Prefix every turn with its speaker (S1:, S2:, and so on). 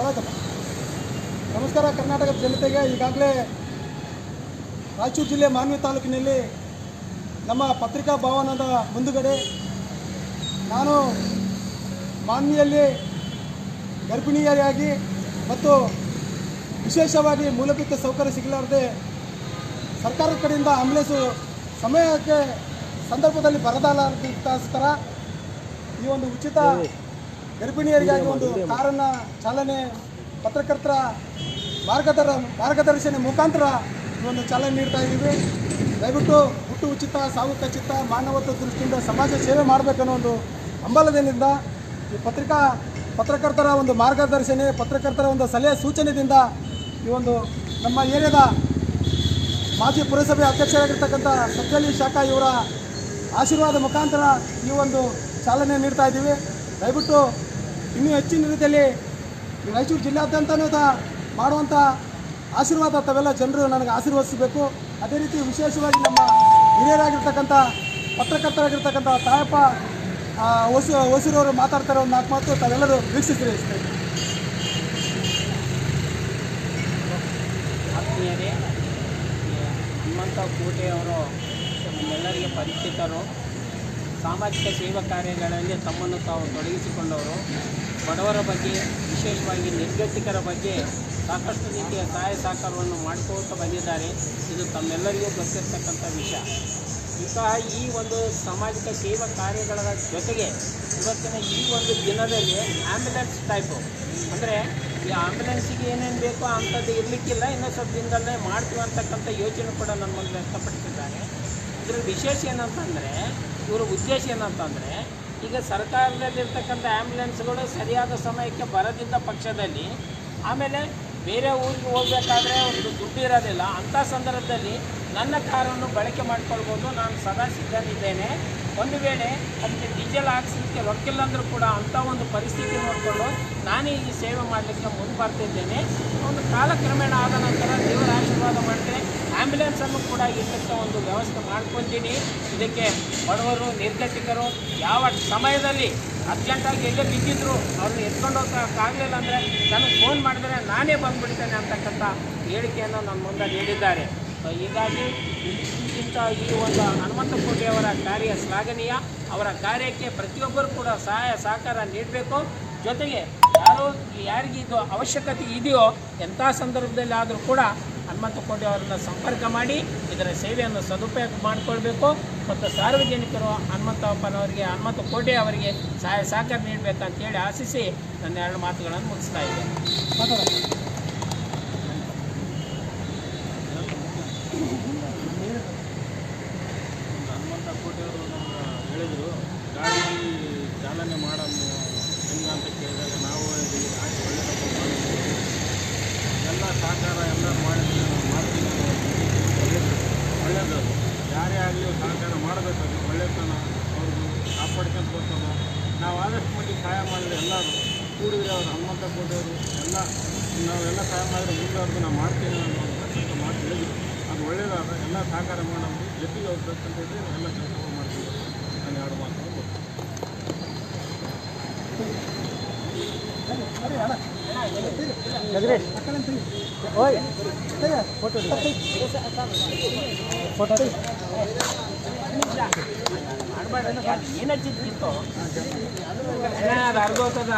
S1: ತಗೊಳ್ತಪ್ಪ. ನಮಸ್ಕಾರ ಕರ್ನಾಟಕದ ಜನತೆಗೆ ಈಗಾಗಲೇ ರಾಯಚೂರು ಜಿಲ್ಲೆ ಮಾನ್ವಿ ತಾಲೂಕಿನಲ್ಲಿ ನಮ್ಮ ಪತ್ರಿಕಾ ಭವನದ ಮುಂದುಗಡೆ ನಾನು ಮಾನ್ವಿಯಲ್ಲಿ ಗರ್ಭಿಣಿಯರಾಗಿ ಮತ್ತು ವಿಶೇಷವಾಗಿ ಮೂಲಭೂತ ಸೌಕರ್ಯ ಸಿಗಲಾರದೆ ಸರ್ಕಾರದ ಕಡೆಯಿಂದ ಆಂಬುಲೆನ್ಸು ಸಮಯಕ್ಕೆ ಸಂದರ್ಭದಲ್ಲಿ ಬರದಾಲಗೋಸ್ಕರ ಈ ಒಂದು ಉಚಿತ ಗರ್ಭಿಣಿಯರಿಗಾಗಿ ಒಂದು ಕಾರನ್ನು ಚಾಲನೆ ಪತ್ರಕರ್ತರ ಮಾರ್ಗದರ ಮಾರ್ಗದರ್ಶನ ಮುಖಾಂತರ ಈ ಒಂದು ಚಾಲನೆ ನೀಡ್ತಾ ಇದ್ದೀವಿ. ದಯವಿಟ್ಟು ಹುಟ್ಟು ಉಚಿತ ಸಾವು ಖಚಿತ ಮಾನವತ್ವ ದೃಷ್ಟಿಯಿಂದ ಸಮಾಜ ಸೇವೆ ಮಾಡಬೇಕನ್ನೋ ಒಂದು ಹಂಬಲದಿಂದ ಈ ಪತ್ರಿಕಾ ಪತ್ರಕರ್ತರ ಒಂದು ಮಾರ್ಗದರ್ಶನ ಪತ್ರಕರ್ತರ ಒಂದು ಸಲಹೆ ಸೂಚನೆಯಿಂದ ಈ ಒಂದು ನಮ್ಮ ಏರಿಯಾದ ಮಾಜಿ ಪುರಸಭೆ ಅಧ್ಯಕ್ಷರಾಗಿರ್ತಕ್ಕಂಥ ಸಜ್ಜಲಿ ಶಾಖಾ ಇವರ ಆಶೀರ್ವಾದ ಮುಖಾಂತರ ಈ ಒಂದು ಚಾಲನೆ ನೀಡ್ತಾ ಇದ್ದೀವಿ. ದಯವಿಟ್ಟು ಇನ್ನೂ ಹೆಚ್ಚಿನ ರೀತಿಯಲ್ಲಿ ರಾಯಚೂರು ಜಿಲ್ಲಾದ್ಯಂತನೂ ಸಹ ಮಾಡುವಂಥ ಆಶೀರ್ವಾದ ತಾವೆಲ್ಲ ಜನರು ನನಗೆ ಆಶೀರ್ವದಿಸಬೇಕು. ಅದೇ ರೀತಿ ವಿಶೇಷವಾಗಿ ನಮ್ಮ ಹಿರಿಯರಾಗಿರ್ತಕ್ಕಂಥ, ಪತ್ರಕರ್ತರಾಗಿರ್ತಕ್ಕಂಥ ತಾಯಪ್ಪ ಹೊಸು ಹೊಸ ಹೊಸೂರವರು ಮಾತಾಡ್ತಾರೆ ಒಂದು ನಾಲ್ಕು ಮಾತು ತಾವೆಲ್ಲರೂ ವೀಕ್ಷಿಸ್ತೀರಿ
S2: ಆತ್ಮೀಯರೇ ಹನುಮಂತ ಕೋಟೆಯವರು ನಮ್ಮೆಲ್ಲರಿಗೆ ಪರಿಚಿತರು. ಸಾಮಾಜಿಕ ಸೇವಾ ಕಾರ್ಯಗಳಲ್ಲಿ ತಮ್ಮನ್ನು ತಾವು ತೊಡಗಿಸಿಕೊಂಡವರು, ಬಡವರ ಬಗ್ಗೆ, ವಿಶೇಷವಾಗಿ ನಿರ್ಗತಿಕರ ಬಗ್ಗೆ ಸಾಕಷ್ಟು ರೀತಿಯ ಸಹಾಯ ಸಹಕಾರವನ್ನು ಮಾಡಿಕೊಳ್ತಾ ಬಂದಿದ್ದಾರೆ. ಇದು ತಮ್ಮೆಲ್ಲರಿಗೂ ಗೊತ್ತಿರ್ತಕ್ಕಂಥ ವಿಷಯ. ಇಂತಹ ಈ ಒಂದು ಸಾಮಾಜಿಕ ಸೇವಾ ಕಾರ್ಯಗಳ ಜೊತೆಗೆ ಇವತ್ತಿನ ಈ ಒಂದು ದಿನದಲ್ಲಿ ಆ್ಯಂಬುಲೆನ್ಸ್ ಟೈಪು ಅಂದರೆ ಈ ಆಂಬ್ಯುಲೆನ್ಸಿಗೆ ಏನೇನು ಬೇಕೋ ಅಂಥದ್ದು ಇರಲಿಕ್ಕಿಲ್ಲ, ಇನ್ನೂ ಸ್ವಲ್ಪ ದಿನದಲ್ಲೇ ಮಾಡ್ತೀವಿ ಅಂತಕ್ಕಂಥ ಯೋಚನೆ ಕೂಡ ನನ್ನ ಮುಂದೆ ವ್ಯಕ್ತಪಡಿಸಿದ್ದಾರೆ. ಇದ್ರ ವಿಶೇಷ ಏನಂತಂದರೆ ಇವರ ಉದ್ದೇಶ ಏನಂತಂದರೆ ಈಗ ಸರ್ಕಾರದಲ್ಲಿರ್ತಕ್ಕಂಥ ಆ್ಯಂಬುಲೆನ್ಸ್ಗಳು ಸರಿಯಾದ ಸಮಯಕ್ಕೆ ಬರದಿದ್ದ ಪಕ್ಷದಲ್ಲಿ ಆಮೇಲೆ ಬೇರೆ ಊರಿಗೆ ಹೋಗಬೇಕಾದ್ರೆ ಒಂದು ದುಡ್ಡು ಇರೋದಿಲ್ಲ. ಅಂಥ ಸಂದರ್ಭದಲ್ಲಿ ನನ್ನ ಕಾರನ್ನು ಬಳಕೆ ಮಾಡ್ಕೊಳ್ಬೋದು. ನಾನು ಸದಾ ಸಿದ್ಧನಿದ್ದೇನೆ ಒಂದು ವೇಳೆ ಅದಕ್ಕೆ ಡೀಸೆಲ್ ಹಾಕ್ಸೋದಕ್ಕೆ ರೊಕ್ಕಿಲ್ಲ ಅಂದರೂ ಕೂಡ ಅಂಥ ಒಂದು ಪರಿಸ್ಥಿತಿ ನೋಡಿಕೊಂಡು ನಾನೇ ಈ ಸೇವೆ ಮಾಡಲಿಕ್ಕೆ ಮುಂದೆ ಬರ್ತಿದ್ದೇನೆ. ಒಂದು ಕಾಲಕ್ರಮೇಣ ಆದ ನಂತರ ದೇವರ ಆಶೀರ್ವಾದ ಮಾಡಿದ್ರೆ ಆ್ಯಂಬುಲೆನ್ಸನ್ನು ಕೂಡ ಇದಕ್ಕೆ ಒಂದು ವ್ಯವಸ್ಥೆ ಮಾಡ್ಕೊತೀನಿ ಇದಕ್ಕೆ ಬಡವರು, ನಿರ್ಗತಿಕರು ಯಾವ ಸಮಯದಲ್ಲಿ ಅರ್ಜೆಂಟಾಗಿ ಎಲ್ಲೇ ಬಿದ್ದಿದ್ರು, ಅವ್ರನ್ನ ಎತ್ಕೊಂಡು ಹೋಗೋಕ್ಕಾಗಲಿಲ್ಲ ಅಂದರೆ ನನಗೆ ಫೋನ್ ಮಾಡಿದ್ರೆ ನಾನೇ ಬಂದುಬಿಡ್ತೇನೆ ಅಂತಕ್ಕಂಥ ಹೇಳಿಕೆಯನ್ನು ನನ್ನ ಮುಂದೆ ನೀಡಿದ್ದಾರೆ. ಹೀಗಾಗಿ ಇಂಥ ಈ ಒಂದು ಹನುಮಂತ ಕೋಟೆಯವರ ಕಾರ್ಯ ಶ್ಲಾಘನೀಯ. ಅವರ ಕಾರ್ಯಕ್ಕೆ ಪ್ರತಿಯೊಬ್ಬರು ಕೂಡ ಸಹಾಯ ಸಹಕಾರ ನೀಡಬೇಕು. ಜೊತೆಗೆ ಯಾರು ಯಾರಿಗಿದು ಅವಶ್ಯಕತೆ ಇದೆಯೋ ಎಂಥ ಸಂದರ್ಭದಲ್ಲಿ ಆದರೂ ಕೂಡ ಹನುಮಂತ ಕೋಟೆಯವರನ್ನ ಸಂಪರ್ಕ ಮಾಡಿ, ಇದರ ಸೇವೆಯನ್ನು ಸದುಪಯೋಗ ಮಾಡಿಕೊಳ್ಬೇಕು. ಮತ್ತು ಸಾರ್ವಜನಿಕರು ಹನುಮಂತಪ್ಪನವರಿಗೆ ಹನುಮಂತ ಕೋಟೆ ಅವರಿಗೆ ಸಹಾಯ ಸಹಕಾರ ನೀಡಬೇಕಂತೇಳಿ ಆಶಿಸಿ ನನ್ನ ಎರಡು ಮಾತುಗಳನ್ನು ಮುಗಿಸ್ತಾ ಇದ್ದೇನೆ.
S3: ಸಹಕಾರ ಎಲ್ಲ ಮಾಡಿದ್ರೆ ಮಾಡ್ತೀನಿ ಒಳ್ಳೆಯದು ಯಾರೇ ಆಗಲಿ ಮಾಡಬೇಕು ಅದು ಒಳ್ಳೆತನ ಅವ್ರದ್ದು ಕಾಪಾಡ್ಕೊಂತ ಬರ್ತಾನೆ. ನಾವು ಆದಷ್ಟು ಮಂದಿ ಸಹಾಯ ಮಾಡಿದ್ರೆ ಎಲ್ಲರೂ ಕೂಡಿದ್ರೆ ಅವರು ಹನುಮಂತ ಕೋಟೆಯವರು ಎಲ್ಲ ನಾವೆಲ್ಲ ಸಹಾಯ ಮಾಡಿದ್ರೆ ಮುಂದುವರೆದು ನಾವು ಮಾಡ್ತೀನಿ ಅನ್ನೋ ಒಂದು ಮಾತು ಹೇಳಿದ್ರು. ಅದು ಒಳ್ಳೆಯದಾದ ಎಲ್ಲ ಸಹಕಾರ ಮಾಡೋದು ಜೊತೆಗೆ ಅವ್ರು ಇದ್ರೆ ನಾವೆಲ್ಲ ಕೆಲಸ ಮಾಡ್ತೀವಿ. ನಾನು ಎರಡು ಮಾತು
S2: ಫೋಟೋ ಏನು ಹಚ್ಚಿತ್ತು ಅದು ಅರ್ಧ ಹೋಗ್ತದ